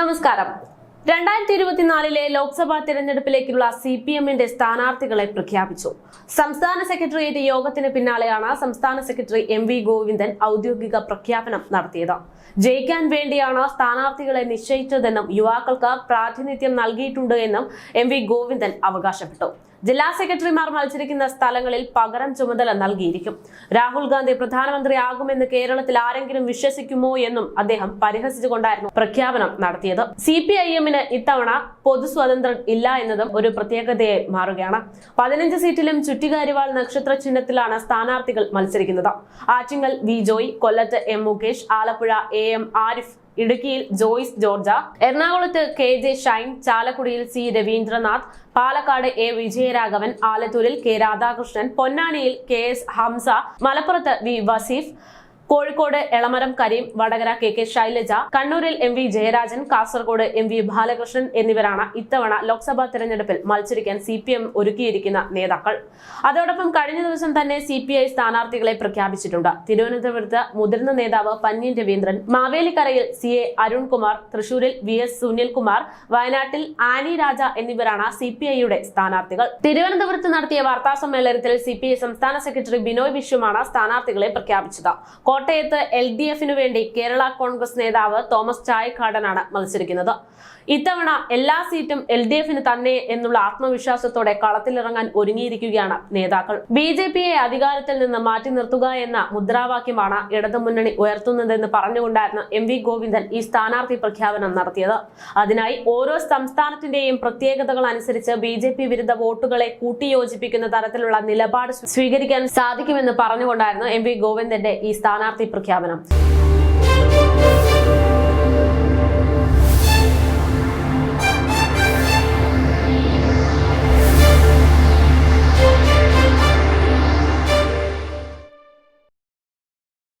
നമസ്കാരം. രണ്ടായിരത്തി ഇരുപത്തിനാലിലെ ലോക്സഭാ തിരഞ്ഞെടുപ്പിലേക്കുള്ള സി പി എമ്മിന്റെ സ്ഥാനാർത്ഥികളെ പ്രഖ്യാപിച്ചു. സംസ്ഥാന സെക്രട്ടേറിയറ്റ് യോഗത്തിന് പിന്നാലെയാണ് സംസ്ഥാന സെക്രട്ടറി എം വി ഗോവിന്ദൻ ഔദ്യോഗിക പ്രഖ്യാപനം നടത്തിയത്. ജയിക്കാൻ വേണ്ടിയാണ് സ്ഥാനാർത്ഥികളെ നിശ്ചയിച്ചതെന്നും യുവാക്കൾക്ക് പ്രാതിനിധ്യം നൽകിയിട്ടുണ്ട് എന്നും എം വി ഗോവിന്ദൻ അവകാശപ്പെട്ടു. ജില്ലാ സെക്രട്ടറിമാർ മത്സരിക്കുന്ന സ്ഥലങ്ങളിൽ പകരം ചുമതല നൽകിയിരിക്കും. രാഹുൽ ഗാന്ധി പ്രധാനമന്ത്രിയാകുമെന്ന് കേരളത്തിൽ ആരെങ്കിലും വിശ്വസിക്കുമോ എന്നും അദ്ദേഹം പരിഹസിച്ചുകൊണ്ടായിരുന്നു പ്രഖ്യാപനം നടത്തിയത്. സി പി ഐ എമ്മിന് ഇത്തവണ പൊതു സ്വാതന്ത്ര്യം ഇല്ല എന്നതും ഒരു പ്രത്യേകതയെ മാറുകയാണ്. പതിനഞ്ച് സീറ്റിലും ചുറ്റികാരിവാൾ നക്ഷത്ര ചിഹ്നത്തിലാണ് സ്ഥാനാർത്ഥികൾ മത്സരിക്കുന്നത്. ആറ്റിങ്ങൽ വി ജോയ് കൊല്ലത്ത് M Mukesh Alappuzha A M Arif ഇടുക്കിയിൽ ജോയ്സ് ജോർജ എറണാകുളത്ത് കെ ജെ ഷൈൻ ചാലക്കുടിയിൽ സി രവീന്ദ്രനാഥ് പാലക്കാട് എ വിജയരാഘവൻ ആലത്തൂരിൽ കെ രാധാകൃഷ്ണൻ പൊന്നാനിയിൽ കെ എസ് ഹംസ മലപ്പുറത്ത് V Vaseef Kozhikode Elamaram Kareem Vadakara K K Shailaja കണ്ണൂരിൽ M V Jayarajan Kasaragod M V Balakrishnan എന്നിവരാണ് ഇത്തവണ ലോക്സഭാ തെരഞ്ഞെടുപ്പിൽ മത്സരിക്കാൻ സി ഒരുക്കിയിരിക്കുന്ന നേതാക്കൾ. അതോടൊപ്പം കഴിഞ്ഞ ദിവസം തന്നെ സി പി സ്ഥാനാർത്ഥികളെ പ്രഖ്യാപിച്ചിട്ടുണ്ട്. തിരുവനന്തപുരത്ത് മുതിർന്ന നേതാവ് പന്ന്യൻ രവീന്ദ്രൻ മാവേലിക്കരയിൽ സി എ അരുൺകുമാർ തൃശൂരിൽ വി എസ് സുനിൽകുമാർ വയനാട്ടിൽ ആനി രാജ എന്നിവരാണ് സി പി ഐയുടെ സ്ഥാനാർത്ഥികൾ. തിരുവനന്തപുരത്ത് നടത്തിയ വാർത്താ സമ്മേളനത്തിൽ സി പി ഐ സംസ്ഥാന സെക്രട്ടറി ബിനോയ് വിശ്വമാണ് സ്ഥാനാർത്ഥികളെ പ്രഖ്യാപിച്ചത്. കോട്ടയത്ത് എൽ ഡി എഫിനു വേണ്ടി കേരള കോൺഗ്രസ് നേതാവ് തോമസ് ചായക്കാടനാണ് മത്സരിക്കുന്നത്. ഇത്തവണ എല്ലാ സീറ്റും എൽ ഡി എഫിന് തന്നെ എന്നുള്ള ആത്മവിശ്വാസത്തോടെ കളത്തിലിറങ്ങാൻ ഒരുങ്ങിയിരിക്കുകയാണ് നേതാക്കൾ. ബി ജെ പിയെ അധികാരത്തിൽ നിന്ന് മാറ്റി നിർത്തുക എന്ന മുദ്രാവാക്യമാണ് ഇടതുമുന്നണി ഉയർത്തുന്നതെന്ന് പറഞ്ഞുകൊണ്ടായിരുന്നു എം വി ഗോവിന്ദൻ ഈ സ്ഥാനാർത്ഥി പ്രഖ്യാപനം നടത്തിയത്. അതിനായി ഓരോ സംസ്ഥാനത്തിന്റെയും പ്രത്യേകതകൾ അനുസരിച്ച് ബി ജെ പി വിരുദ്ധ വോട്ടുകളെ കൂട്ടിയോജിപ്പിക്കുന്ന തരത്തിലുള്ള നിലപാട് സ്വീകരിക്കാൻ സാധിക്കുമെന്ന് പറഞ്ഞുകൊണ്ടായിരുന്നു എം വി ഗോവിന്ദന്റെ ഈ സ്ഥാനാർത്ഥി പ്രഖ്യാപനം